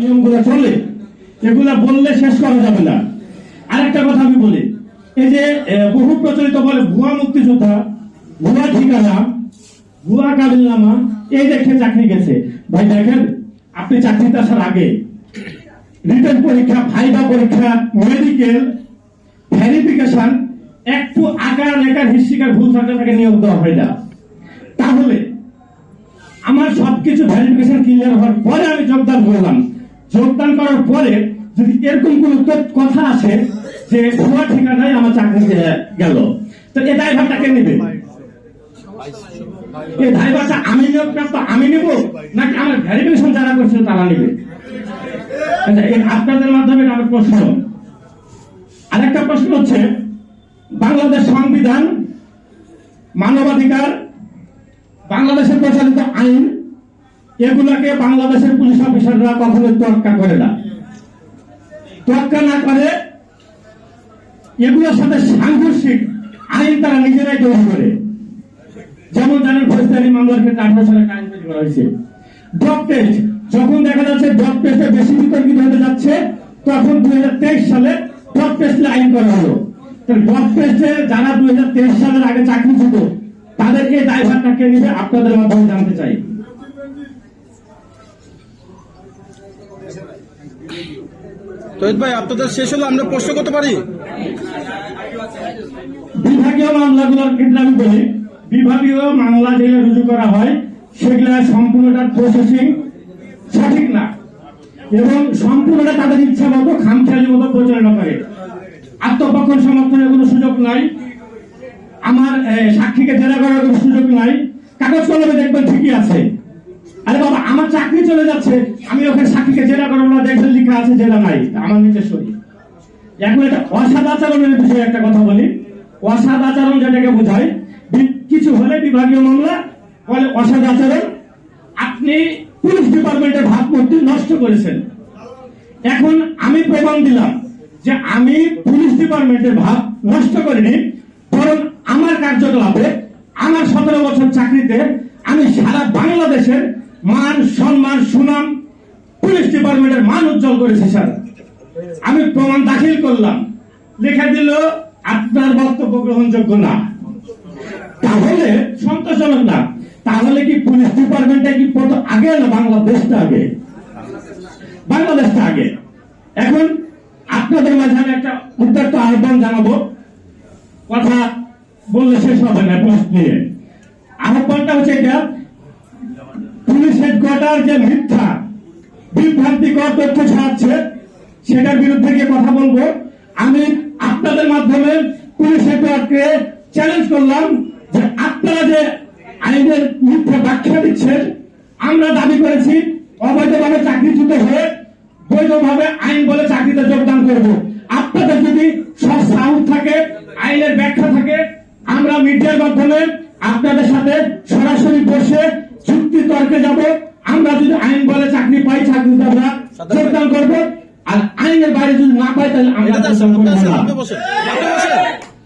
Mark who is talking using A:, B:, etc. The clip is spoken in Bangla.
A: নিয়মগুলো চলে এগুলা বললে শেষ করা যাবে না। আরেকটা কথা আমি বলি, এই যে বহু প্রচলিত বলে ভুয়া মুক্তিযোদ্ধা, ভুয়া ঠিকানা, ভুয়া কাবিলনামা, এই দেখে চাকরি গেছে। ভাই, দেখেন, আপনি চাকরিতে আসার আগে রিটার্ন পরীক্ষা ভাইবা পরীক্ষা, মেডিকেল, ভেরিফিকেশন, একটু আকার লেখার হিস্ট্রিকার ভুল থাকলে তাকে নিয়োগ দেওয়া হয় না। তাহলে আমার সবকিছু ভেরিফিকেশন ক্লিয়ার হওয়ার পরে আমি যোগদান করলাম। যোগদান করার পরে যদি এরকম কোন কথা আসে যে ভুয়া ঠিকানায় আমার চাকরি গেল তো এ দায়ভারটা কে নেবে? এই দায়ভারটা আমি নিয়োগ প্রাপ্ত আমি নেব? নাকি আমার ভেরিফিকেশন যারা করছে তারা নেবে? আচ্ছা, আপনাদের মাধ্যমে আমার প্রশ্ন। আরেকটা প্রশ্ন হচ্ছে বাংলাদেশ সংবিধান মানবাধিকার বাংলাদেশের প্রচলিত আইন এগুলাকে বাংলাদেশের পুলিশ অফিসাররা কখনো তোয়াক্কা করে না। তোয়াক্কা না করে, এগুলোর সাথে সাংঘর্ষিক আইন তারা নিজেরাই তৈরি করে। যেমন জানেন ফৌজদারি মামলার ক্ষেত্রে আঠারো সালে আইন তৈরি করা হয়েছে। ড্রপ টেস্ট যখন দেখা যাচ্ছে ড্রপ টেস্টে বেশি বিতর্কিত হতে যাচ্ছে, তখন দুই হাজার তেইশ সালে ড্রপ টেস্ট আইন করা হলো। ড্রপ টেস্টে যারা দুই হাজার তেইশ সালের আগে চাকরি ছিল, তাদেরকে দায়ভারটা কে নিবে? আপনাদের মাধ্যমে জানতে চাই।
B: তহিদ ভাই, আপনাদের শেষ হলো, আমরা প্রশ্ন করতে পারি?
A: বিভাগীয় মামলাগুলোর বলি বিভাগীয় মামলা যেগুলো রুজু করা হয়, সেগুলা প্রসেসিং সঠিক না। এবং সম্পূর্ণটা তাদের ইচ্ছা মতো খামখেয়ালি মতো পরিচালনা করে। আত্মপক্ষণ সমর্থনের কোনো সুযোগ নাই। আমার সাক্ষীকে জেরা করার কোনো সুযোগ নাই। কাগজ কলমে দেখবেন ঠিকই আছে। আরে বাবা, আমার চাকরি চলে যাচ্ছে। আমি ওখানে সাক্ষীকে জেরা করব না দেখবেন লেখা আছে, জেরা নাই। আমার নিজের শরীর। এখন এটা অসদাচরণের বিষয়ে একটা কথা বলি। অসদাচরণ যেটাকে বোঝায় কিছু হলে বিভাগীয় মামলা, বলে অসদাচরণ আপনি পুলিশ ডিপার্টমেন্টের ভাবমূর্তি নষ্ট করেছেন। এখন আমি প্রমাণ দিলাম যে আমি পুলিশ ডিপার্টমেন্টের ভাব নষ্ট করিনি, বরং আমার কার্যকলাপে আমার সতেরো বছর চাকরিতে আমি সারা বাংলাদেশের মান, সম্মান, সুনাম পুলিশ ডিপার্টমেন্টের মান উজ্জ্বল করেছি, স্যার। আমি প্রমাণ দাখিল করলাম। লেখা দিল, আপনার বক্তব্য গ্রহণযোগ্য না। তাহলে সন্তোষজনক না। তাহলে কি পুলিশ ডিপার্টমেন্টটা কি কত আগে না বাংলাদেশটা আগে? বাংলাদেশটা আগে। এখন আপনাদের মাঝে আমি একটা উদ্যোক্ত আহ্বান জানাব। কথা বললে শেষ হবে না পুলিশ নিয়ে। আহ্বানটা হচ্ছে এটা হেডকোয়ার্টার যে মিথ্যা, বিভ্রান্তিকর তথ্য ছড়াচ্ছে, সেটার বিরুদ্ধে গিয়ে কথা বলব। আমি আপনাদের মাধ্যমে পুলিশ হেডকোয়ার্টারকে চ্যালেঞ্জ করলাম যে আপনারা যে আইনের মিথ্যা ব্যাখ্যা দিচ্ছেন, আমরা দাবি করেছি, অবৈধভাবে চাকরিচ্যুত হয়ে বৈধভাবে আইন বলে চাকরিতে যোগদান করব। আপনাদের যদি সব সাউন্ড থাকে, আইনের ব্যাখ্যা থাকে, আমরা মিডিয়ার মাধ্যমে আপনাদের সাথে সরাসরি বসে যুক্তি তর্কে যাব। আমরা যদি আইন বলে চাকরি পাই চাকরি আমরা যোগদান করব। আর আইনের বাইরে যদি না পাই তাহলে আমরা